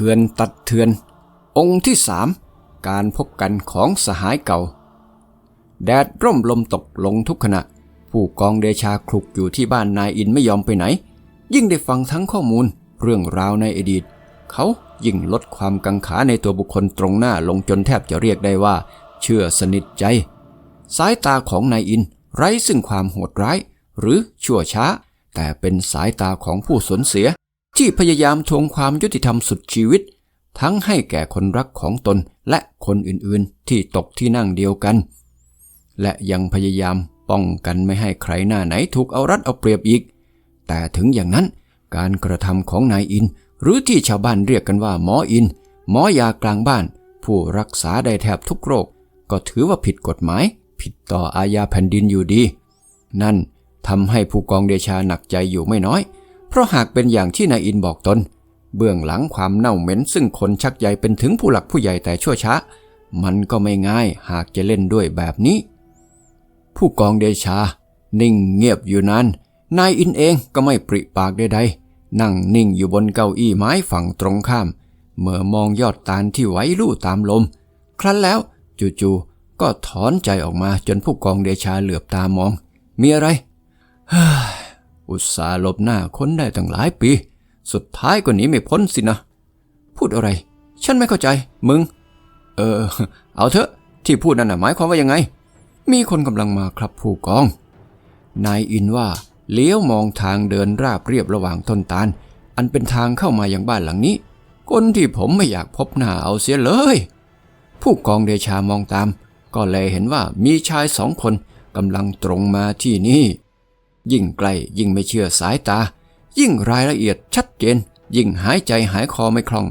ถือนตัดเถือน องค์ที่สามการพบกันของสหายเก่า แดดร่มลมตกลงทุกขณะ ผู้กองเดชาคลุกอยู่ที่บ้านนายอินไม่ยอมไปไหน ยิ่งได้ฟังทั้งข้อมูลเรื่องราวในอดีต เขายิ่งลดความกังขาในตัวบุคคลตรงหน้าลงจนแทบจะเรียกได้ว่า เชื่อสนิทใจ สายตาของนายอินไร้ซึ่งความโหดร้าย หรือชั่วช้า แต่เป็นสายตาของผู้สูญเสีย ที่พยายามทวงความยุติธรรมสุดชีวิต ทั้งให้แก่คนรักของตนและคนอื่นๆ ที่ตกที่นั่งเดียวกัน และยังพยายามป้องกันไม่ให้ใครหน้าไหนถูกเอารัดเอาเปรียบอีก แต่ถึงอย่างนั้นการกระทำของนายอิน หรือที่ชาวบ้านเรียกกันว่าหมออิน หมอยากลางบ้าน ผู้รักษาได้แทบทุกโรค ก็ถือว่าผิดกฎหมาย ผิดต่ออาญาแผ่นดินอยู่ดี นั่นทำให้ผู้กองเดชาหนักใจอยู่ไม่น้อย เพราะหากเป็นอย่างที่นายอินบอกตน เบื้องหลังความเน่าเหม็นซึ่งคนชักใยเป็นถึงผู้หลักผู้ใหญ่แต่ชั่วช้า มันก็ไม่ง่ายหากจะเล่นด้วยแบบนี้ ผู้กองเดชา นิ่งเงียบอยู่นานนายอินเองก็ไม่ปริปากใดๆ นั่งนิ่งอยู่บนเก้าอี้ไม้ฝั่งตรงข้าม เมื่อมองยอดตาลที่ไหวลู่ตามลม ครั้นแล้วจู่ๆก็ถอนใจออกมาจนผู้กองเดชาเหลือบตามอง มีอะไรเฮ้ย อุตส่าห์หลบหน้าค้นได้ตั้งหลายปี สุดท้ายก็หนีไม่พ้นสินะ พูดอะไร ฉันไม่เข้าใจ มึง เออ เอาเถอะ ที่พูดนั่นหมายความว่ายังไง มีคนกำลังมาครับผู้กอง นายอินว่าเลี้ยวมองทางเดินราบเรียบระหว่างต้นตาล อันเป็นทางเข้ามายังบ้านหลังนี้ คนที่ผมไม่อยากพบหน้าเอาเสียเลย ผู้กองเดชามองตาม ก็เลยเห็นว่ามีชายสองคนกำลังตรงมาที่นี่ ยิ่งใกล้ยิ่งไม่เชื่อสายตา ยิ่งรายละเอียดชัดเจน ยิ่งหายใจหายคอไม่คล่อง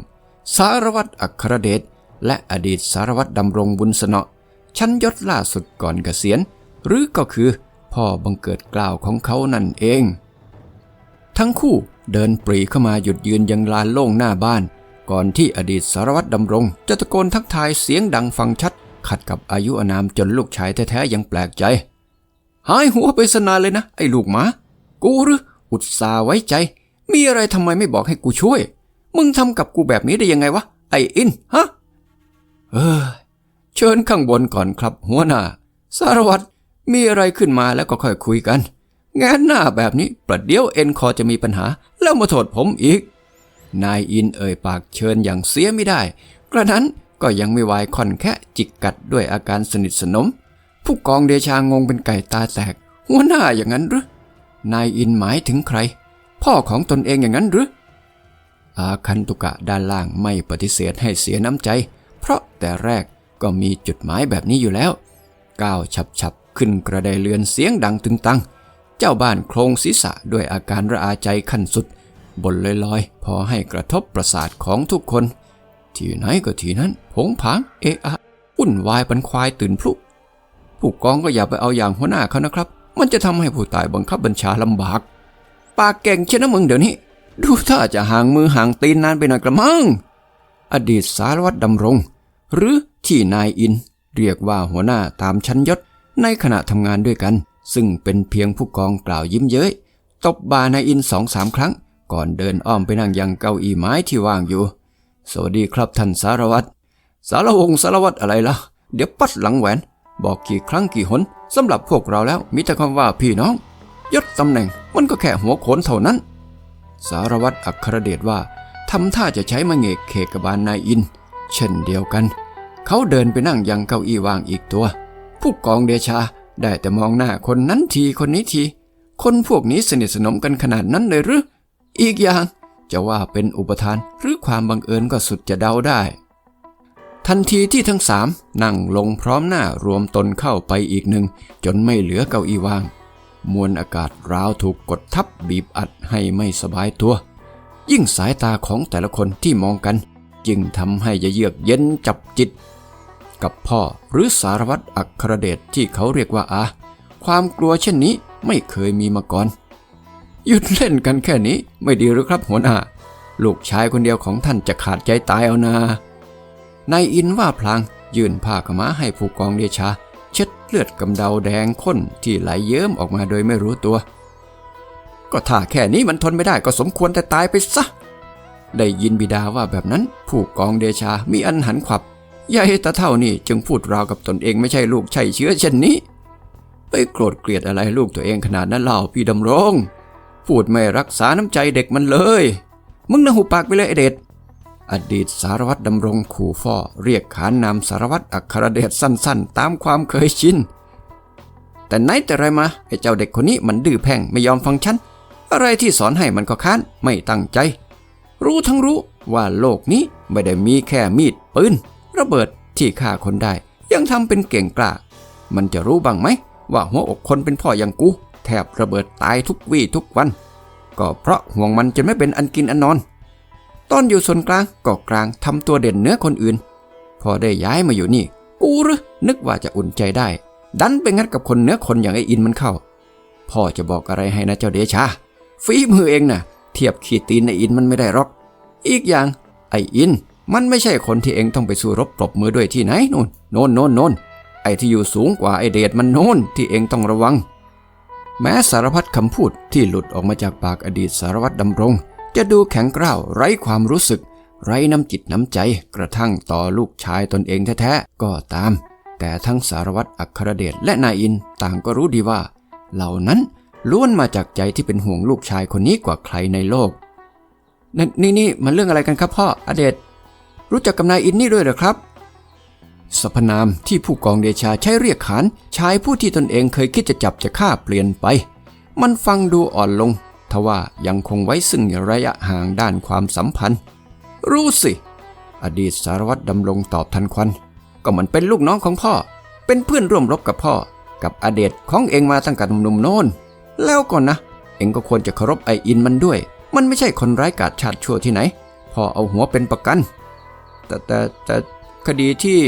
สารวัตรอัครเดชและอดีตสารวัตรดำรงบุญสนอชั้นยศล่าสุดก่อนเกษียณ หรือก็คือพ่อบังเกิดกล่าวของเขานั่นเอง ทั้งคู่เดินปรีเข้ามาหยุดยืนยังลานโล่งหน้าบ้าน ก่อนที่อดีตสารวัตรดำรง จะตะโกนทักทายเสียงดังฟังชัด ขัดกับอายุอานามจนลูกชายแท้ๆยังแปลกใจ หายหัวไปสนานเลยนะ ไอ้ลูกหมา กูหรืออุตส่าห์ไว้ใจ มีอะไรทำไมไม่บอกให้กูช่วย มึงทำกับกูแบบนี้ได้ยังไงวะ ไอ้อิน ฮะ เออ เชิญข้างบนก่อนครับ หัวหน้า สารวัตร มีอะไรขึ้นมาแล้วก็ค่อยคุยกัน งานหน้าแบบนี้ประเดี๋ยวเอ็นคอจะมีปัญหา แล้วมาโทษผมอีก นายอินเอ่ยปากเชิญอย่างเสียไม่ได้ กระนั้นก็ยังไม่วายค่อนแค่จิกกัดด้วยอาการสนิทสนม ผู้กองเดชางงเป็นไก่ตาแตก หัวหน้าอย่างนั้นหรือนายอินหมายถึงใคร พ่อของตนเองอย่างนั้นหรือ อาคันตุกะด้านล่างไม่ปฏิเสธให้เสียน้ำใจ เพราะแต่แรกก็มีจุดหมายแบบนี้อยู่แล้ว ก้าวฉับฉับๆขึ้นกระไดเรือนเสียงดังตึงตัง เจ้าบ้านโครงศีรษะด้วยอาการระอาใจขั้นสุด บนลอยๆ พอให้กระทบประสาทของทุกคน ที่ไหนก็ที่นั้นผงผางเอะอะวุ่นวายปันควายตื่นพลุ ผู้กองก็อย่าไปเอาอย่างหัวหน้าเขานะครับ มันจะทำให้ผู้ตายบังคับบัญชาลำบาก ปากเก่งเช่นนะมึงเดี๋ยวนี้ ดูถ้าจะห่างมือห่างตีนนานไปหน่อยกระมัง อดีตสารวัตรดำรง หรือที่นายอิน เรียกว่าหัวหน้าตามชั้นยศในขณะทำงานด้วยกัน ซึ่งเป็นเพียงผู้กองกล่าวยิ้มเย้ยตบบานายอินสองสามครั้ง ก่อนเดินอ้อมไปนั่งยังเก้าอี้ไม้ที่ว่างอยู่ สวัสดีครับท่านสารวัตรสารวงสารวัตรอะไรล่ะ เดี๋ยวปัดหลังแหวน บอกกี่ครั้งกี่หนสำหรับพวกเราแล้วมีแต่คำว่าพี่น้อง ยศตำแหน่งมันก็แค่หัวโขนเท่านั้น สารวัตรอัครเดชว่าทำท่าจะใช้มะเงกเคกบาลนายอิน เช่นเดียวกัน เขาเดินไปนั่งยังเก้าอี้ว่างอีกตัว ผู้กองเดชาได้แต่มองหน้าคนนั้นทีคนนี้ที คนพวกนี้สนิทสนมกันขนาดนั้นเลยหรือ อีกอย่างจะว่าเป็นอุปทานหรือความบังเอิญก็สุดจะเดาได้ ทันทีที่ทั้งสามนั่งลงพร้อมหน้ารวมตนเข้าไปอีกหนึ่ง จนไม่เหลือเก้าอี้ว่าง มวลอากาศราวถูกกดทับบีบอัดให้ไม่สบายตัว ยิ่งสายตาของแต่ละคนที่มองกันจึงทำให้เยือกเย็นจับจิต กับพ่อหรือสารวัตรอัครเดชที่เขาเรียกว่าอา ความกลัวเช่นนี้ไม่เคยมีมาก่อนหยุดเล่นกันแค่นี้ไม่ดีหรือครับหัวหน้าลูกชายคนเดียวของท่านจะขาดใจตายเอานา นายอินว่าพลางยื่นผ้าขาวม้าให้ผู้กองเดชา เช็ดเลือดกำเดาแดงข้นที่ไหลเยิ้มออกมาโดยไม่รู้ตัว ก็ถ้าแค่นี้มันทนไม่ได้ก็สมควรแต่ตายไปซะ ได้ยินบิดาว่าแบบนั้น ผู้กองเดชามีอันหันขวับยายตาเท่านี่จึงพูดราวกับตนเองไม่ใช่ลูกใช่เชื้อเช่นนี้ ไปโกรธเกลียดอะไรลูกตัวเองขนาดนั้นเล่าพี่ดำรง พูดไม่รักษาน้ำใจเด็กมันเลย มึงนะหูปากไปเลยไอเด็ด อดีตสารวัตรดำรงขู่ฟ้อเรียกขานนามสารวัตรอัครเดชสั้น ๆ ตามความเคยชิน แต่ไหนแต่ไรมาไอ้เจ้าเด็กคนนี้มันดื้อแพ่งไม่ยอมฟังฉัน อะไรที่สอนให้มันก็ค้านไม่ตั้งใจ รู้ทั้งรู้ว่าโลกนี้ไม่ได้มีแค่มีดปืนระเบิดที่ฆ่าคนได้ ยังทำเป็นเก่งกล้า มันจะรู้บ้างไหม ว่าหัวอกคนเป็นพ่ออย่างกูแทบระเบิดตายทุกวี่ทุกวัน ก็เพราะห่วงมันจะไม่เป็นอันกินอันนอน ตอนอยู่ส่วนกลางก็กลางทำตัวเด่นเหนื้อคนอื่น พอได้ย้ายมาอยู่นี่ กูหรือนึกว่าจะอุ่นใจได้ ดันไปงัดกับคนเหนื้อคนอย่างไออินมันเข้า พ่อจะบอกอะไรให้นะเจ้าเดชาฝีมือเองน่ะ เทียบขีดตีนไออินมันไม่ได้หรอก อีกอย่างไออินมันไม่ใช่คนที่เองต้องไปสู้รบปรบมือด้วยที่ไหนนู่นโน่นโน่นโน่นไอที่อยู่สูงกว่าไอเดชมันโน่นที่เองต้องระวัง แม้สารพัดคำพูดที่หลุดออกมาจากปากอดีตสารวัตรดำรง จะดูแข็งกร้าวไร้ความรู้สึก ไร้น้ำจิตน้ำใจกระทั่งต่อลูกชายตนเองแท้ๆก็ตาม แต่ทั้งสารวัตรอัครเดชและนายอินต่างก็รู้ดีว่า เหล่านั้นล้วนมาจากใจที่เป็นห่วงลูกชายคนนี้กว่าใครในโลกนนี่นี่มันเรื่องอะไรกันครับพ่ออเดชรู้จักกับนายอินนี่ด้วยเหรอครับสรพนามที่ผู้กองเดชาใช้เรียกขานชายผู้ที่ตนเองเคยคิดจะจับจะฆ่าเปลี่ยนไป มันฟังดูอ่อนลง ทว่ายังคงไว้ซึ่งระยะห่างด้านความสัมพันธ์ รู้สิ อดีตสารวัตรดำรงตอบทันควัน ก็มันเป็นลูกน้องของพ่อ เป็นเพื่อนร่วมรบกับพ่อ กับอเดชของเองมาตั้งแต่หนุ่มๆโน้น แล้วก่อนนะ เองก็ควรจะเคารพไออินมันด้วย มันไม่ใช่คนร้ายกาจชาติชั่วที่ไหน พ่อเอาหัวเป็นประกัน แต่แต่แต่คดีที่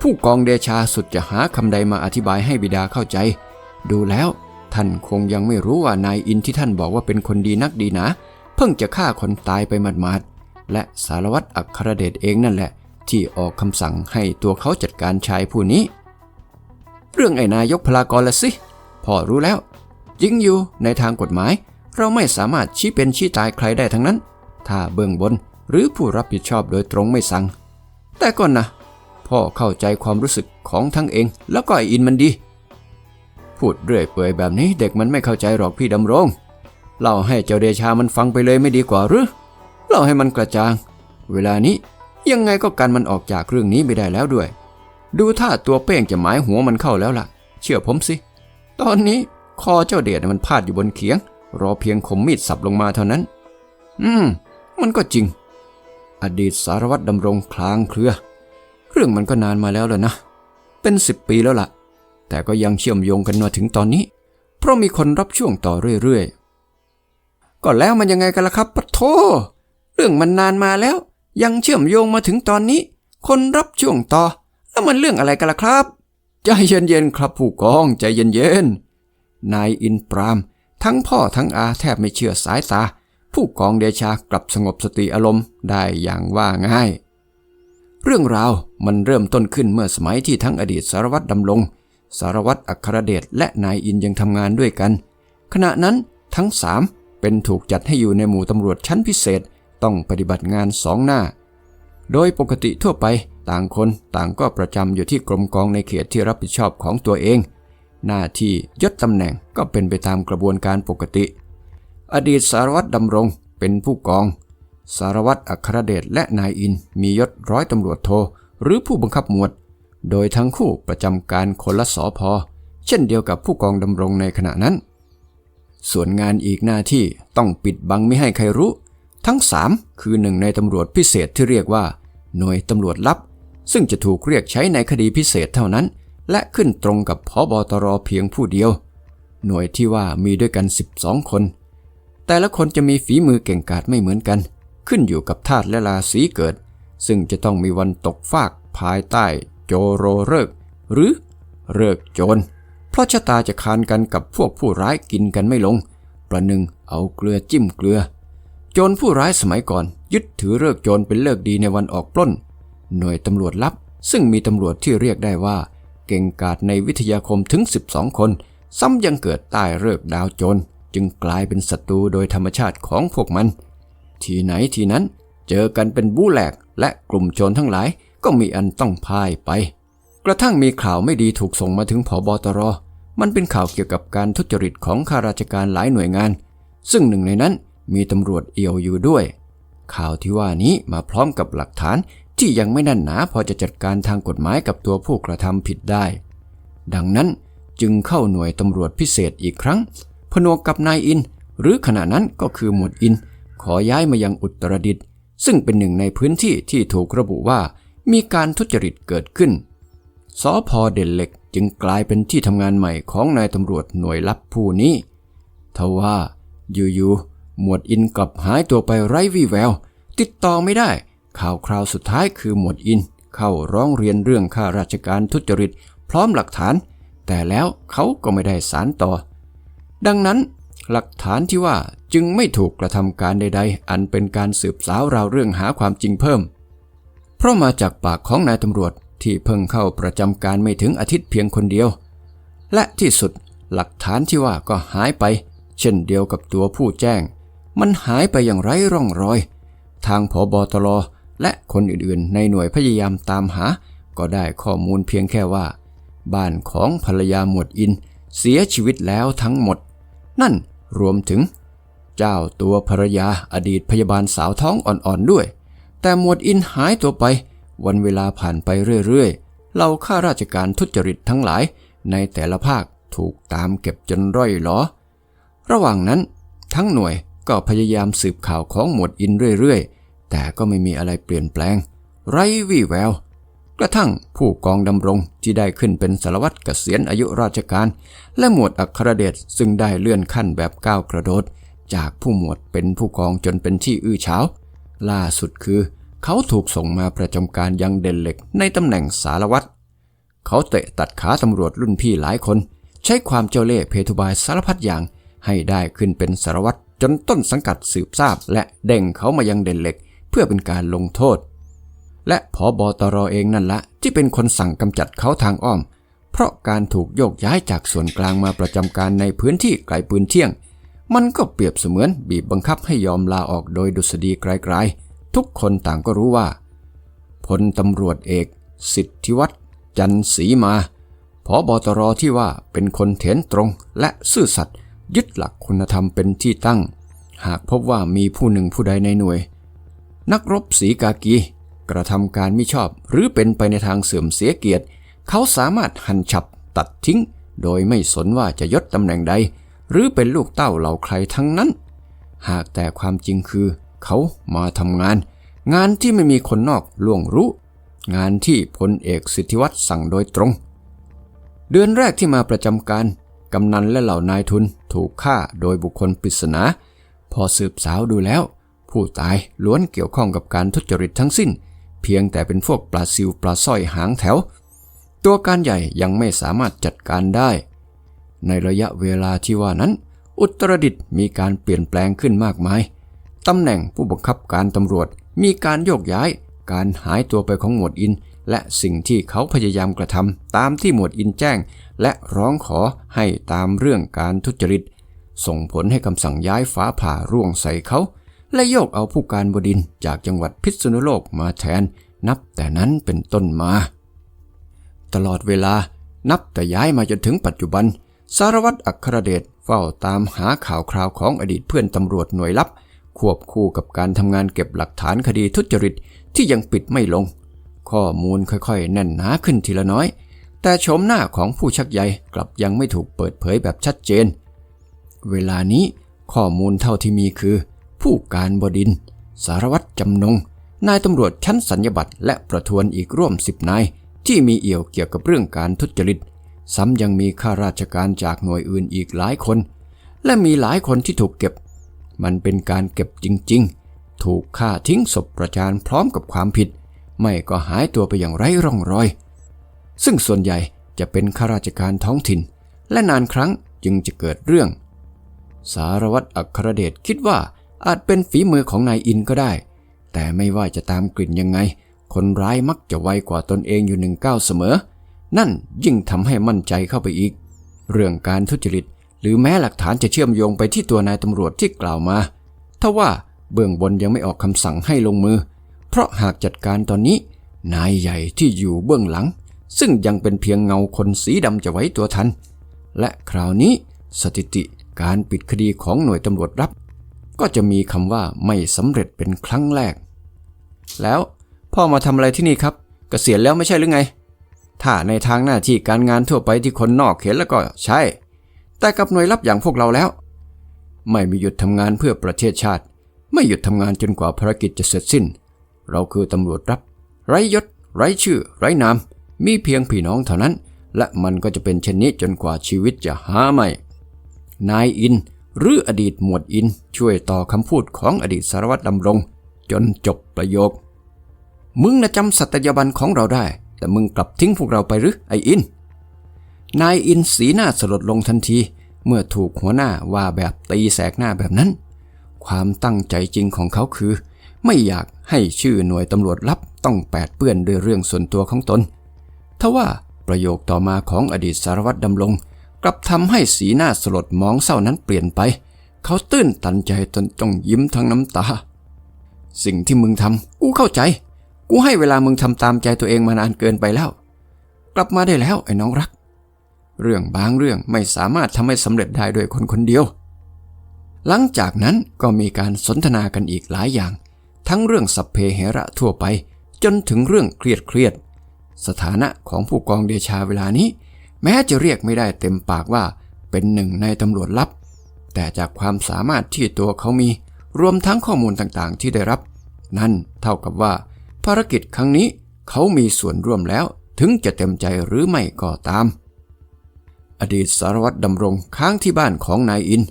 ผู้กองเดชาสุดจะหาคำใดมาอธิบายให้บิดาเข้าใจ ดูแล้ว ท่านคงยังไม่รู้ว่านายอินที่ท่านบอกว่าเป็นคนดีนักดีนาเพิ่งจะฆ่าคนตายไปหมาดๆและสารวัตรอัครเดชเองนั่นแหละ ที่ออกคำสั่งให้ตัวเขาจัดการชายผู้นี้ เรื่องไอ้นายกพลากรละสิพ่อรู้แล้วจริงอยู่ในทางกฎหมาย เราไม่สามารถชี้เป็นชี้ตายใครได้ทั้งนั้น ถ้าเบื้องบนหรือผู้รับผิดชอบโดยตรงไม่สั่ง แต่ก่อนนะพ่อเข้าใจความรู้สึกของทั้งเองแล้วก็ไออินมันดี พูดเรื่อยเปื่อยแบบนี้เด็กมันไม่เข้าใจหรอกพี่ดำรง เล่าให้เจ้าเดชามันฟังไปเลยไม่ดีกว่าหรือ เล่าให้มันกระจ่าง เวลานี้ยังไงก็กันมันออกจากเรื่องนี้ไม่ได้แล้วด้วย ดูท่าตัวเป้งจะหมายหัวมันเข้าแล้วล่ะ เชื่อผมสิ ตอนนี้คอเจ้าเดชมันพาดอยู่บนเขียง รอเพียงคมมีดสับลงมาเท่านั้น อืม มันก็จริง อดีตสารวัตรดำรงคลางเครือ เรื่องมันก็นานมาแล้วล่ะนะ เป็นสิบปีแล้วล่ะ แต่ก็ยังเชื่อมโยงกันมาถึงตอนนี้ เพราะมีคนรับช่วงต่อเรื่อยๆ ก็แล้วมันยังไงกันล่ะครับปะโท เรื่องมันนานมาแล้ว ยังเชื่อมโยงมาถึงตอนนี้ คนรับช่วงต่อ แล้วมันเรื่องอะไรกันล่ะครับ ใจเย็นๆครับผู้กองใจเย็นๆ นายอินปราม ทั้งพ่อทั้งอาแทบไม่เชื่อสายตา ผู้กองเดชากลับสงบสติอารมณ์ได้อย่างว่าง่าย เรื่องราวมันเริ่มต้นขึ้นเมื่อสมัยที่ทั้งอดีตสารวัตรดำรง สารวัตรอัครเดชและนายอินยังทำงานด้วยกัน ขณะนั้นทั้งสามเป็นถูกจัดให้อยู่ในหมู่ตำรวจชั้นพิเศษต้องปฏิบัติงานสองหน้า โดยปกติทั่วไปต่างคนต่างก็ประจำอยู่ที่กรมกองในเขตที่รับผิดชอบของตัวเอง หน้าที่ยศตำแหน่งก็เป็นไปตามกระบวนการปกติ อดีตสารวัตรดำรงเป็นผู้กอง สารวัตรอัครเดชและนายอินมียศร้อยตำรวจโท หรือผู้บังคับหมวด โดยทั้งคู่ประจำการคนละสอพอเช่นเดียวกับผู้กองดำรงในขณะนั้น ส่วนงานอีกหน้าที่ต้องปิดบังไม่ให้ใครรู้ ทั้งสามคือหนึ่งในตำรวจพิเศษที่เรียกว่า หน่วยตำรวจลับ ซึ่งจะถูกเรียกใช้ในคดีพิเศษเท่านั้น และขึ้นตรงกับพบตรเพียงผู้เดียว หน่วยที่ว่ามีด้วยกัน 12 คน แต่ละคนจะมีฝีมือเก่งกาจไม่เหมือนกัน ขึ้นอยู่กับธาตุและราศีเกิด ซึ่งจะต้องมีวันตกฟากภายใต้ โจโรเริก หรือเริกโจร เพราะชะตาจะคานกันกับพวกผู้ร้ายกินกันไม่ลง ประหนึ่งเอาเกลือจิ้มเกลือ โจรผู้ร้ายสมัยก่อน ยึดถือเลิกโจรเป็นเลิกดีในวันออกปล้น หน่วยตำรวจลับ ซึ่งมีตำรวจที่เรียกได้ว่า เก่งกาจในวิทยาคมถึง 12 คน ซ้ำยังเกิดใต้เลิกดาวโจรจึงกลายเป็นศัตรูโดยธรรมชาติของพวกมัน ทีไหนทีนั้นเจอกันเป็นบู้แหลกและกลุ่มโจรทั้งหลาย ก็มีอันต้องพ่ายไป กระทั่งมีข่าวไม่ดีถูกส่งมาถึงผอบอตร มันเป็นข่าวเกี่ยวกับการทุจริตของข้าราชการหลายหน่วยงาน ซึ่งหนึ่งในนั้นมีตำรวจเอี่ยวอยู่ด้วย ข่าวที่ว่านี้มาพร้อมกับหลักฐานที่ยังไม่แน่นหนาพอจะจัดการทางกฎหมายกับตัวผู้กระทำผิดได้ ดังนั้นจึงเข้าหน่วยตำรวจพิเศษอีกครั้งผนวกกับนายอิน หรือขณะนั้นก็คือหมวดอิน ขอย้ายมายังอุตรดิตถ์ซึ่งเป็นหนึ่งในพื้นที่ที่ถูกระบุว่า มีการทุจริตเกิดขึ้น สอพอเด่นเหล็กจึงกลายเป็นที่ทำงานใหม่ของนายตำรวจหน่วยลับผู้นี้ทว่าอยู่ๆหมวดอินกลับหายตัวไปไร้วี่แวว ติดต่อไม่ได้ ข่าวคราวสุดท้ายคือหมวดอิน เข้าร้องเรียนเรื่องข้าราชการทุจริตพร้อมหลักฐาน แต่แล้วเขาก็ไม่ได้สารต่อ ดังนั้นหลักฐานที่ว่าจึงไม่ถูกกระทำการใด ๆ อันเป็นการสืบสาวราวเรื่องหาความจริงเพิ่ม เพราะมาจากปากของนายตำรวจที่เพิ่งเข้าประจำการไม่ถึงอาทิตย์เพียงคนเดียว และที่สุดหลักฐานที่ว่าก็หายไป เช่นเดียวกับตัวผู้แจ้ง มันหายไปอย่างไร้ร่องรอย ทางผบตรและคนอื่นๆ ในหน่วยพยายามตามหา ก็ได้ข้อมูลเพียงแค่ว่า บ้านของภรรยาหมวดอิน เสียชีวิตแล้วทั้งหมด นั่นรวมถึง เจ้าตัวภรรยาอดีตพยาบาลสาวท้องอ่อนๆด้วย แต่หมวดอินหายตัวไป วันเวลาผ่านไปเรื่อยๆเราข้าราชการทุจริตทั้งหลาย ในแต่ละภาคถูกตามเก็บจนร่อยหลอระหว่างนั้น ทั้งหน่วยก็พยายามสืบข่าวของหมวดอินเรื่อยๆ แต่ก็ไม่มีอะไรเปลี่ยนแปลง ไร้วี่แวว กระทั่งผู้กองดำรงที่ได้ขึ้นเป็นสารวัตรเกษียณอายุราชการ และหมวดอัครเดชซึ่งได้เลื่อนขั้นแบบก้าวกระโดด จากผู้หมวดเป็นผู้กองจนเป็นที่อื้อเฉา ล่าสุดคือ เขาถูกส่งมาประจำการยังเด่นเหล็กในตำแหน่งสารวัตรเขาเตะตัดขาตำรวจรุ่นพี่หลายคน ใช้ความเจ้าเล่ห์เพทุบายสารพัดอย่าง ให้ได้ขึ้นเป็นสารวัตรจนต้นสังกัดสืบทราบ และเด้งเขามายังเด่นเหล็ก เพื่อเป็นการลงโทษ และผอบอตรเองนั่นละ ที่เป็นคนสั่งกำจัดเขาทางอ้อม เพราะการถูกโยกย้ายจากส่วนกลางมาประจำการในพื้นที่ไกลปืนเที่ยง มันก็เปรียบเสมือนบีบบังคับให้ยอมลาออกโดยดุษฎีไกลๆ ทุกคนต่างก็รู้ว่าพลตำรวจเอก สิทธิวัฒน์จันศรีมาผอบอตรที่ว่าเป็นคนเถนตรงและซื่อสัตย์ยึดหลักคุณธรรมเป็นที่ตั้ง หากพบว่ามีผู้หนึ่งผู้ใดในหน่วย นักรบสีกากี กระทำการไมิชอบหรือเป็นไปในทางเสื่อมเสียเกียรติ เขาสามารถหันฉับตัดทิ้ง โดยไม่สนว่าจะยศตำแหน่งใด หรือเป็นลูกเต้าเหล่าใครทั้งนั้น หากแต่ความจริงคือ เขามาทำงาน งานที่ไม่มีคนนอกล่วงรู้ งานที่พลเอกสิทธิวัฒน์สั่งโดยตรง เดือนแรกที่มาประจำการกำนันและเหล่านายทุนถูกฆ่าโดยบุคคลปริศนา พอสืบสาวดูแล้ว ผู้ตายล้วนเกี่ยวข้องกับการทุจริตทั้งสิ้น เพียงแต่เป็นพวกปลาซิวปลาสร้อยหางแถว ตัวการใหญ่ยังไม่สามารถจัดการได้ ในระยะเวลาที่ว่านั้น อุตรดิตถ์มีการเปลี่ยนแปลงขึ้นมากมาย ตำแหน่งผู้บังคับการตำรวจ มีการโยกย้าย การหายตัวไปของหมวดอิน และสิ่งที่เขาพยายามกระทำตามที่หมวดอินแจ้ง และร้องขอให้ตามเรื่องการทุจริต ส่งผลให้คำสั่งย้ายฟ้าผ่าร่วงใส่เขา และโยกเอาผู้การบดินจากจังหวัดพิษณุโลกมาแทน นับแต่นั้นเป็นต้นมา ตลอดเวลานับแต่ย้ายมาจนถึงปัจจุบัน สารวัตรอัครเดชเฝ้าตามหาข่าวคราวของอดีตเพื่อนตำรวจหน่วยลับ ควบคู่กับการทำงานเก็บหลักฐานคดีทุจริตที่ยังปิดไม่ลง ข้อมูลค่อยๆ แน่นหนาขึ้นทีละน้อย แต่โฉมหน้าของผู้ชักใยกลับยังไม่ถูกเปิดเผยแบบชัดเจน เวลานี้ข้อมูลเท่าที่มีคือ ผู้การบดิน สารวัตรจำนง นายตำรวจชั้นสัญญบัตรและประทวนอีกร่วมสิบนายที่มีเอี่ยวเกี่ยวกับเรื่องการทุจริต ซ้ำยังมีข้าราชการจากหน่วยอื่นอีกหลายคน และมีหลายคนที่ถูกเก็บ มันเป็นการเก็บจริง ๆ ถูกฆ่าทิ้งศพประจานพร้อมกับความผิด ไม่ก็หายตัวไปอย่างไร้ร่องรอย ซึ่งส่วนใหญ่จะเป็นข้าราชการท้องถิ่น และนานครั้งจึงจะเกิดเรื่อง สารวัตรอัครเดชคิดว่าอาจเป็นฝีมือของนายอินก็ได้ แต่ไม่ว่าจะตามกลิ่นยังไง คนร้ายมักจะไวกว่าตนเองอยู่หนึ่งก้าวเสมอ นั่นยิ่งทำให้มั่นใจเข้าไปอีก เรื่องการทุจริต หรือแม้หลักฐานจะเชื่อมโยงไปที่ตัวนายตำรวจที่กล่าวมาทว่าเบื้องบนยังไม่ออกคำสั่งให้ลงมือ เพราะหากจัดการตอนนี้ นายใหญ่ที่อยู่เบื้องหลัง ซึ่งยังเป็นเพียงเงาคนสีดำจะไว้ตัวทัน และคราวนี้สถิติการปิดคดีของหน่วยตำรวจรับ ก็จะมีคำว่าไม่สำเร็จเป็นครั้งแรก แล้วพ่อมาทำอะไรที่นี่ครับกเกษียณแล้วไม่ใช่หรือไง ถ้าในทางหน้าที่การงานทั่วไปที่คนนอกเห็นแล้วก็ใช่ แต่กับหน่วยลับอย่างพวกเราแล้ว ไม่มีหยุดทำงานเพื่อประเทศชาติ ไม่หยุดทำงานจนกว่าภารกิจจะเสร็จสิ้น เราคือตำรวจรับ ไร้ยศ ไร้ชื่อ ไร้นาม มีเพียงพี่น้องเท่านั้น และมันก็จะเป็นเช่นนี้จนกว่าชีวิตจะหาไม่ นายอิน หรืออดีตหมวดอินช่วยต่อคำพูดของอดีตสารวัตรดำรง จนจบประโยค มึงนะจำสัตยาบันของเราได้ แต่มึงกลับทิ้งพวกเราไปหรือไออิน นายอินสีหน้าสลดลงทันที เมื่อถูกหัวหน้าว่าแบบตีแสกหน้าแบบนั้น ความตั้งใจจริงของเขาคือ ไม่อยากให้ชื่อหน่วยตำรวจลับต้องแปดเปื้อนด้วยเรื่องส่วนตัวของตนทว่าประโยคต่อมาของอดีตสารวัตรดำรงกลับทำให้สีหน้าสลดมองเศร้านั้นเปลี่ยนไป เขาตื้นตันใจจนต้องยิ้มทั้งน้ำตา สิ่งที่มึงทำกูเข้าใจ กูให้เวลามึงทำตามใจตัวเองมานานเกินไปแล้ว กลับมาได้แล้วไอ้น้องรัก เรื่องบางเรื่องไม่สามารถทำให้สำเร็จได้ด้วยคนคนเดียว หลังจากนั้นก็มีการสนทนากันอีกหลายอย่าง ทั้งเรื่องสัพเพเหระทั่วไป จนถึงเรื่องเครียดเครียด สถานะของผู้กองเดชาเวลานี้ แม้จะเรียกไม่ได้เต็มปากว่าเป็นหนึ่งในตำรวจลับ แต่จากความสามารถที่ตัวเขามี รวมทั้งข้อมูลต่างๆที่ได้รับ นั่นเท่ากับว่า ภารกิจครั้งนี้เขามีส่วนร่วมแล้วถึงจะเต็มใจหรือไม่ก็ตาม อดีตสารวัตรดำรงค้างที่บ้านของนายอิน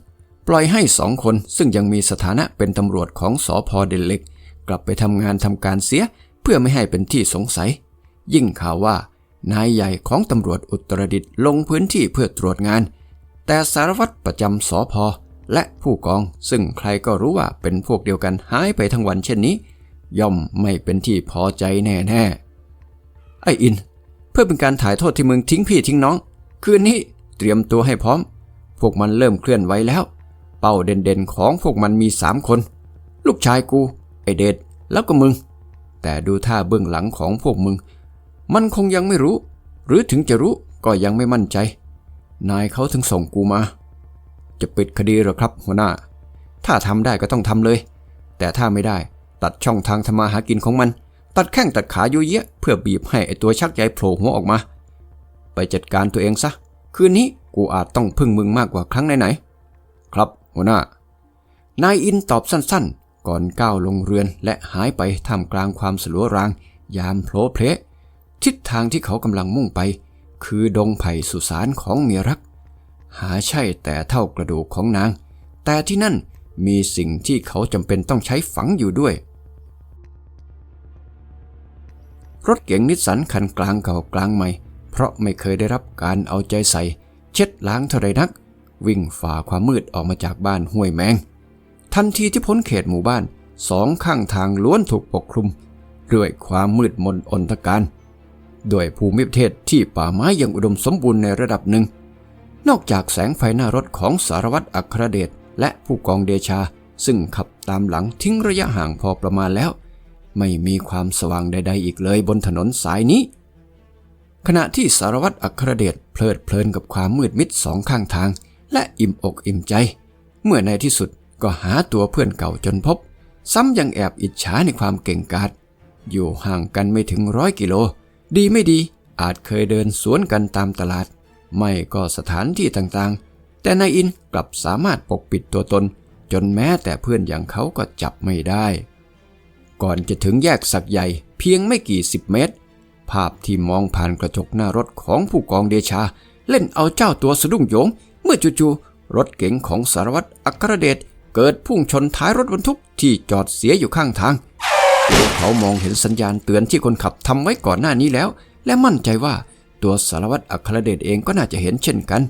ปล่อยให้สองคนซึ่งยังมีสถานะเป็นตำรวจของสอพอเดนเล็ก กลับไปทำงานทำการเสียเพื่อไม่ให้เป็นที่สงสัย ยิ่งข่าวว่านายใหญ่ของตำรวจอุตรดิตถ์ลงพื้นที่เพื่อตรวจงาน แต่สารวัตรประจำสอพอและผู้กองซึ่งใครก็รู้ว่าเป็นพวกเดียวกันหายไปทั้งวันเช่นนี้ ย่อมไม่เป็นที่พอใจแน่ๆไอ้อิน เพื่อเป็นการถ่ายโทษที่มึงทิ้งพี่ทิ้งน้อง คืนนี้เตรียมตัวให้พร้อม พวกมันเริ่มเคลื่อนไหวแล้ว เป้าเด่นๆของพวกมันมีสามคน ลูกชายกู ไอเดดแล้วก็มึง แต่ดูท่าเบื้องหลังของพวกมึง มันคงยังไม่รู้ หรือถึงจะรู้ก็ยังไม่มั่นใจ นายเขาถึงส่งกูมา จะปิดคดีหรอครับหัวหน้า ถ้าทำได้ก็ต้องทำเลย แต่ถ้าไม่ได้ ตัดช่องทางทำมาหากินของมัน ตัดแข้งตัดขาโยเยะเพื่อบีบให้ไอตัวชักใยโผล่หัวออกมา ไปจัดการตัวเองซะ คืนนี้กูอาจต้องพึ่งมึงมากกว่าครั้งไหนๆครับหัวหน้านายอินตอบสั้นๆ ก่อนก้าวลงเรือนและหายไปท่ามกลางความสลัวราง ยามโผล่เพลทิศทางที่เขากำลังมุ่งไป คือดงไผ่สุสานของเมียรัก หาใช่แต่เท่ากระดูกของนาง แต่ที่นั่นมีสิ่งที่เขาจำเป็นต้องใช้ฝังอยู่ด้วย รถเก๋งนิสสันคันกลางเก่ากลางใหม่ เพราะไม่เคยได้รับการเอาใจใส่ เช็ดล้างเท่าไรนัก วิ่งฝ่าความมืดออกมาจากบ้านห้วยแมง ทันทีที่พ้นเขตหมู่บ้านสองข้างทางล้วนถูกปกคลุม ด้วยความมืดมนอนตการด้วยภูมิประเทศที่ป่าไม้ยังอุดมสมบูรณ์ในระดับหนึ่ง นอกจากแสงไฟหน้ารถของสารวัตรอัครเดชและผู้กองเดชา ซึ่งขับตามหลังทิ้งระยะห่างพอประมาณแล้ว ไม่มีความสว่างใด ๆ อีกเลยบนถนนสายนี้ ขณะที่สารวัตรอัครเดชเพลิดเพลินกับความมืดมิดสองข้างทาง และอิ่มอกอิ่มใจ เมื่อในที่สุดก็หาตัวเพื่อนเก่าจนพบ ซ้ำยังแอบอิจฉาในความเก่งกาจอยู่ห่างกันไม่ถึงร้อยกิโล ดีไม่ดีอาจเคยเดินสวนกันตามตลาด ไม่ก็สถานที่ต่างๆ แต่นายอินกลับสามารถปกปิดตัวตน จนแม้แต่เพื่อนอย่างเขาก็จับไม่ได้ ก่อนจะถึงแยกสักใหญ่เพียงไม่กี่สิบเมตร ภาพที่มองผ่านกระจกหน้ารถของผู้กองเดชา เล่นเอาเจ้าตัวสะดุ้งโยง เมื่อจู่ๆรถเก๋งของสารวัตรอัครเดชเกิดพุ่งชนท้ายรถบรรทุกที่จอดเสียอยู่ข้างทาง เขามองเห็นสัญญาณเตือนที่คนขับทำไว้ก่อนหน้านี้แล้ว และมั่นใจว่าตัวสารวัตรอัครเดชเองก็น่าจะเห็นเช่นกัน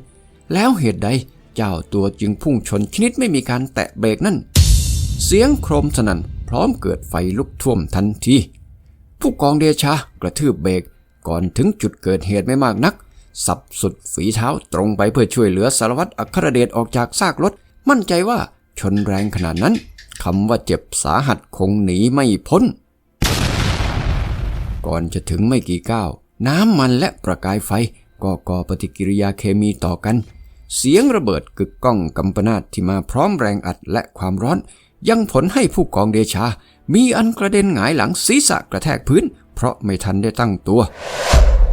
แล้วเหตุใดเจ้าตัวจึงพุ่งชนชนิดไม่มีการแตะเบรกนั่น เสียงโครมสนั่น พร้อมเกิดไฟลุกท่วมทันทีผู้กองเดชากระทืบเบรกก่อนถึงจุดเกิดเหตุไม่มากนัก สับสุดฝีเท้าตรงไปเพื่อช่วยเหลือสารวัตรอัครเดชออกจากซากรถ มั่นใจว่าชนแรงขนาดนั้นคำว่าเจ็บสาหัสคงหนีไม่พ้น ก่อนจะถึงไม่กี่ก้าว น้ำมันและประกายไฟก็ก่อปฏิกิริยาเคมีต่อกัน เสียงระเบิดกึกก้องกำปนาตที่มาพร้อมแรงอัดและความร้อน ยังผลให้ผู้กองเดชา มีอันกระเด็นหงายหลังศีรษะกระแทกพื้น เพราะไม่ทันได้ตั้งตัว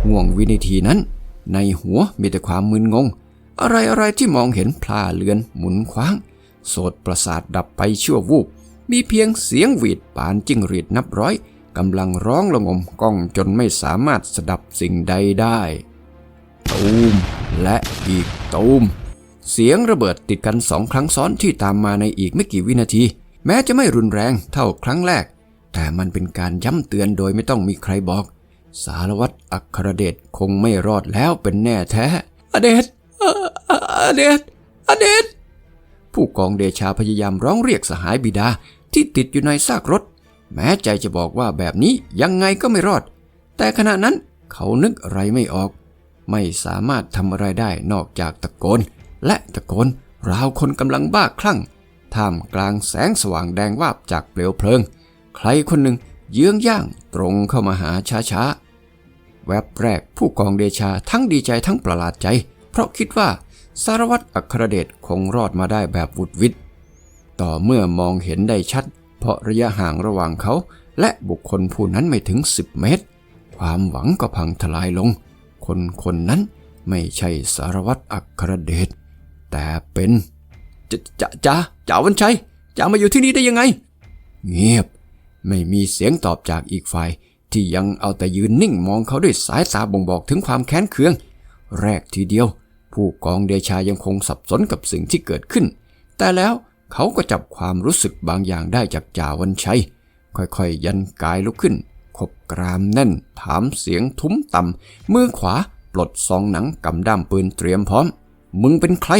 ห่วงวินาทีนั้น ในหัวมีแต่ความมึนงง อะไรอะไรที่มองเห็นพลาเลือนหมุนคว้าง โสดประสาทดับไปชั่ววูบ มีเพียงเสียงหวีดปานจิ้งหรีดนับร้อยกำลังร้องระงมก้องจนไม่สามารถสดับสิ่งใดได้ตูมและอีกตูม เสียงระเบิดติดกันสองครั้งซ้อนที่ตามมาในอีกไม่กี่วินาที แม้จะไม่รุนแรงเท่าครั้งแรก แต่มันเป็นการย้ำเตือนโดยไม่ต้องมีใครบอก สารวัตรอัครเดชคงไม่รอดแล้วเป็นแน่แท้อเดชอเดชอเดชผู้กองเดชาพยายามร้องเรียกสหายบิดาที่ติดอยู่ในซากรถ แม้ใจจะบอกว่าแบบนี้ยังไงก็ไม่รอด แต่ขณะนั้นเขานึกอะไรไม่ออก ไม่สามารถทำอะไรได้นอกจากตะโกน และตะโกนราวคนกำลังบ้าคลั่ง ท่ามกลางแสงสว่างแดงวาบจากเปลวเพลิง ใครคนหนึ่งเยื้องย่างตรงเข้ามาหาช้าๆ แวบแรกผู้กองเดชาทั้งดีใจทั้งประหลาดใจ เพราะคิดว่าสารวัตรอัครเดชคงรอดมาได้แบบวุดวิดต่อเมื่อมองเห็นได้ชัด เพราะระยะห่างระหว่างเขา และบุคคลผู้นั้นไม่ถึง 10 เมตร ความหวังก็พังทลายลง คนคนนั้นไม่ใช่สารวัตรอัครเดช แต่เป็นจะจะจ้าจ่าวันชัยจ่ามาอยู่ที่นี่ได้ยังไง เงียบ ไม่มีเสียงตอบจากอีกฝ่าย ที่ยังเอาแต่ยืนนิ่งมองเขาด้วยสายตาบ่งบอกถึงความแค้นเคือง แรกทีเดียว ผู้กองเดชายังคงสับสนกับสิ่งที่เกิดขึ้น แต่แล้วเขาก็จับความรู้สึกบางอย่างได้จากจ่าวันชัย ค่อยๆ ยันกายลุกขึ้น ขบกรามแน่น ถามเสียงทุ้มต่ำมือขวาปลดซองหนังกำด้ามปืนเตรียมพร้อม มึงเป็นใคร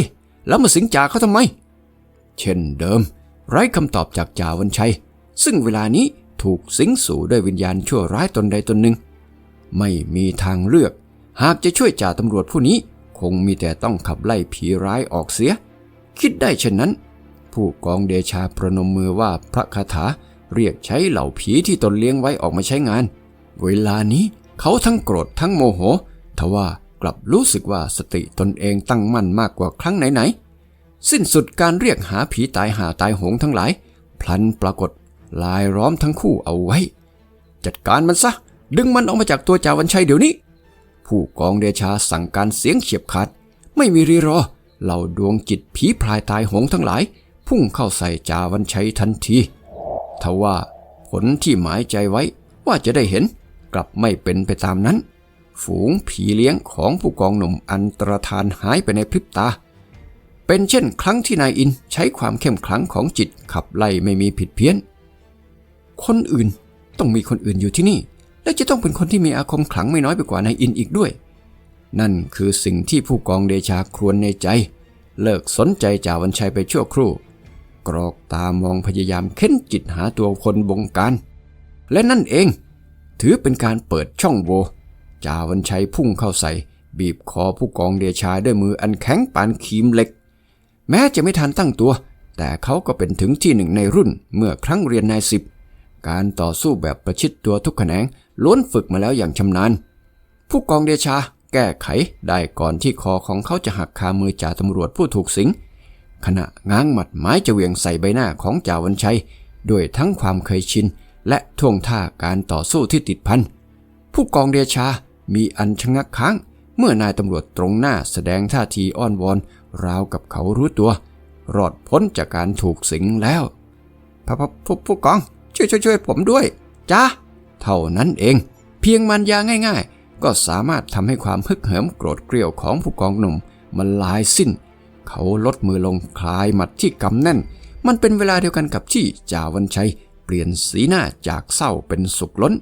แล้วมาสิงจ่าเขาทำไม เช่นเดิม ไร้คำตอบจากจ่าวันชัย ซึ่งเวลานี้ถูกสิงสู่ด้วยวิญญาณชั่วร้ายตนใดตนหนึ่ง ไม่มีทางเลือก หากจะช่วยจ่าตำรวจผู้นี้ คงมีแต่ต้องขับไล่ผีร้ายออกเสีย คิดได้เช่นนั้น ผู้กองเดชาประนมมือว่าพระคาถาเรียกใช้เหล่าผีที่ตนเลี้ยงไว้ออกมาใช้งาน เวลานี้เขาทั้งโกรธทั้งโมโห ทว่า กลับรู้สึกว่าสติตนเองตั้งมั่นมากกว่าครั้งไหนๆ สิ้นสุดการเรียกหาผีตายหาตายหงทั้งหลาย พลันปรากฏลายล้อมทั้งคู่เอาไว้ จัดการมันซะ ดึงมันออกมาจากตัวจาวันชัยเดี๋ยวนี้ ผู้กองเดชาสั่งการเสียงเฉียบขาดไม่มีรีรอ เหล่าดวงจิตผีพลายตายหงทั้งหลาย พุ่งเข้าใส่จาวันชัยทันทีทว่าผลที่หมายใจไว้ว่าจะได้เห็นกลับไม่เป็นไปตามนั้น ฝูงผีเลี้ยงของผู้กองหนุ่มอันตรธานหายไปในพริบตา เป็นเช่นครั้งที่นายอินใช้ความเข้มขลังของจิตขับไล่ไม่มีผิดเพี้ยน คนอื่นต้องมีคนอื่นอยู่ที่นี่ และจะต้องเป็นคนที่มีอาคมขลังไม่น้อยไปกว่านายอินอีกด้วย นั่นคือสิ่งที่ผู้กองเดชาครวญในใจ เลิกสนใจจ่าวันชัยไปชั่วครู่ กรอกตามองพยายามเค้นจิตหาตัวคนบงการ และนั่นเอง ถือเป็นการเปิดช่องโหว่ จ่าวันชัยพุ่งเข้าใส่ บีบคอผู้กองเดชาด้วยมืออันแข็งปานคีมเหล็ก แม้จะไม่ทันตั้งตัว แต่เขาก็เป็นถึงที่หนึ่งในรุ่นเมื่อครั้งเรียนนายสิบ การต่อสู้แบบประชิดตัวทุกแขนงล้วนฝึกมาแล้วอย่างชำนาญ ผู้กองเดชาแก้ไขได้ก่อนที่คอของเขาจะหักคามือจ่าตำรวจผู้ถูกสิง ขณะง้างหมัดไม้จะเวียงใส่ใบหน้าของจ่าวันชัย ด้วยทั้งความเคยชินและท่วงท่าการต่อสู้ที่ติดพันผู้กองเดชา มีอันชะงักค้าง เมื่อนายตำรวจตรงหน้าแสดงท่าทีอ้อนวอน ราวกับเขารู้ตัว รอดพ้นจากการถูกสิงแล้วพระพผู้ผู้กอง ช่วยช่วยช่วยผมด้วยจ้าเท่านั้นเอง เพียงมันยาง่าย ๆ ก็สามารถทำให้ความฮึกเหิมโกรธเกรี่ยวของผู้กองหนุ่มมันลายสิ้น เขาลดมือลงคลายหมัดที่กำแน่น มันเป็นเวลาเดียวกันกับที่จ่าวันชัยเปลี่ยนสีหน้าจากเศร้าเป็นสุขล้น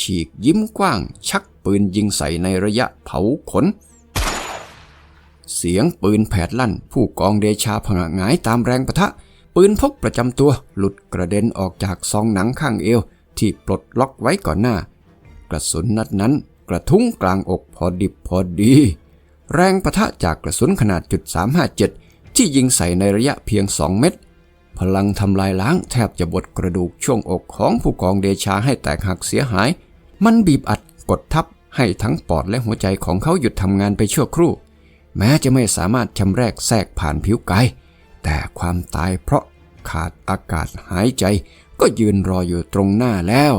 ฉีกยิ้มกว้างชัก ปืนยิงใส่ในระยะเผาขน เสียงปืนแผดลั่น ผู้กองเดชาผงะหงายตามแรงปะทะ ปืนพกประจำตัวหลุดกระเด็นออกจากซองหนังข้างเอว ที่ปลดล็อกไว้ก่อนหน้า กระสุนนัดนั้นกระทุ้งกลางอกพอดิบพอดี แรงปะทะจากกระสุนขนาดจุด357 ที่ยิงใส่ในระยะเพียง 2 เม็ดพลังทำลายล้างแทบจะบดกระดูกช่วงอกของผู้กองเดชาให้แตกหักเสียหาย มันบีบอัดกดทับ ให้ทั้งปอดและหัวใจของเขาหยุดทำงานไปชั่วครู่ แม้จะไม่สามารถชำแรกแทรกผ่านผิวกาย แต่ความตายเพราะขาดอากาศหายใจก็ยืนรออยู่ตรงหน้าแล้ว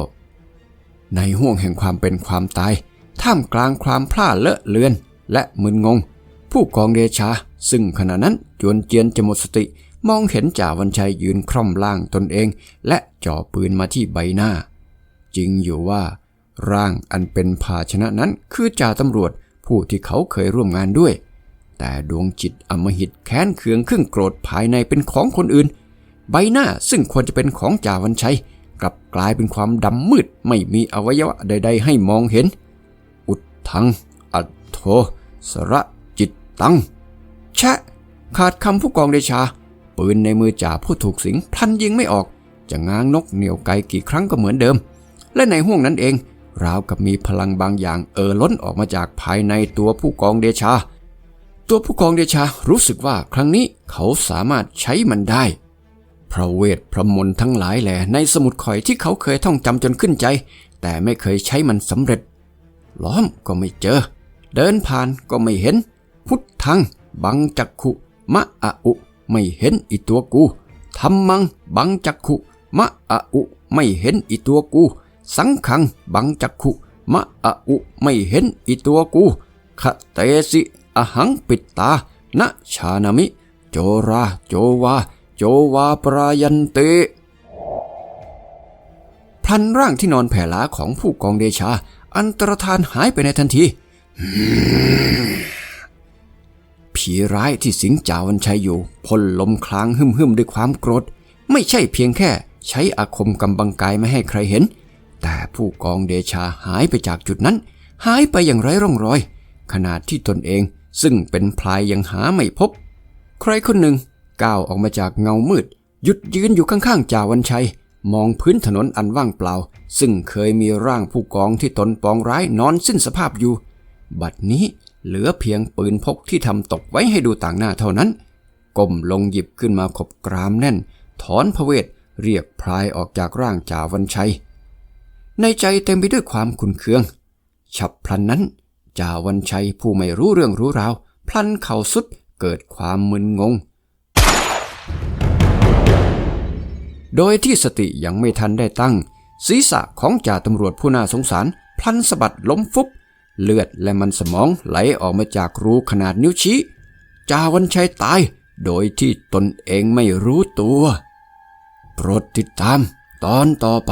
ในห่วงแห่งความเป็นความตาย ท่ามกลางความพลาดเลอะเลือน และมึนงง ผู้กองเดชา ซึ่งขณะนั้นจวนเจียนจะหมดสติ มองเห็นจ่าวันชัยยืนคร่อมล่างตนเอง และจ่อปืนมาที่ใบหน้า จริงอยู่ว่า ร่างอันเป็นภาชนะนั้นคือจ่าตำรวจผู้ที่เขาเคยร่วมงานด้วย แต่ดวงจิตอมหิตแค้นเคืองครึ่งโกรธภายในเป็นของคนอื่น ใบหน้าซึ่งควรจะเป็นของจ่าวันชัยกลับกลายเป็นความดำมืดไม่มีอวัยวะใด ๆ ให้มองเห็น อุดทัง อัตโทสระจิตตังแชะ ขาดคำผู้กองเดชา ปืนในมือจ่าผู้ถูกสิงพลันยิงไม่ออก จะง้างนกเหนี่ยวไกกี่ครั้งก็เหมือนเดิม และในห่วงนั้นเอง ราวกับมีพลังบางอย่างเอ่อล้นออกมาจากภายในตัวผู้กองเดชา ตัวผู้กองเดชารู้สึกว่าครั้งนี้เขาสามารถใช้มันได้ พระเวทพระมนทั้งหลายแหล่ในสมุดข่อยที่เขาเคยท่องจำจนขึ้นใจ แต่ไม่เคยใช้มันสำเร็จ ล้อมก็ไม่เจอ เดินผ่านก็ไม่เห็น พุทธัง บังจักขุ มะอะอุ ไม่เห็นอีตัวกูธรรมัง บังจักขุ มะอะอุ ไม่เห็นอีตัวกู สังขังบังจักขุ มะอะอุไม่เห็นอีตัวกูขะเตสิอหังปิดตานะชานามิ โจราโจวา โจวาปรายันเตพลันร่างที่นอนแผ่ลาของผู้กองเดชา อันตรธานหายไปในทันที ผีร้ายที่สิงจาวันชัยอยู่พ่นลมคลางหึมหึมๆด้วยความโกรธ ไม่ใช่เพียงแค่ ใช้อาคมกำบังกายไม่ให้ใครเห็น แต่ผู้กองเดชาหายไปจากจุดนั้น หายไปอย่างไร้ร่องรอย ขนาดที่ตนเองซึ่งเป็นพลายยังหาไม่พบ ใครคนหนึ่งก้าวออกมาจากเงามืด หยุดยืนอยู่ข้างๆจ่าวันชัย มองพื้นถนนอันว่างเปล่า ซึ่งเคยมีร่างผู้กองที่ตนปองร้ายนอนสิ้นสภาพอยู่ บัดนี้เหลือเพียงปืนพกที่ทำตกไว้ให้ดูต่างหน้าเท่านั้นก้มลงหยิบขึ้นมาขบกรามแน่น ถอนพระเวทเรียกพลายออกจากร่างจ่าวันชัย ในใจเต็มไปด้วยความขุนเคือง ฉับพลันนั้นจ่าวันชัยผู้ไม่รู้เรื่องรู้ราว พลันเข่าสุดเกิดความมึนงง โดยที่สติยังไม่ทันได้ตั้ง ศีรษะของจ่าตำรวจผู้น่าสงสาร พลันสะบัดล้มฟุบ เลือดและมันสมองไหลออกมาจากรูขนาดนิ้วชี้จ่าวันชัยตาย โดยที่ตนเองไม่รู้ตัว โปรดติดตามตอนต่อไป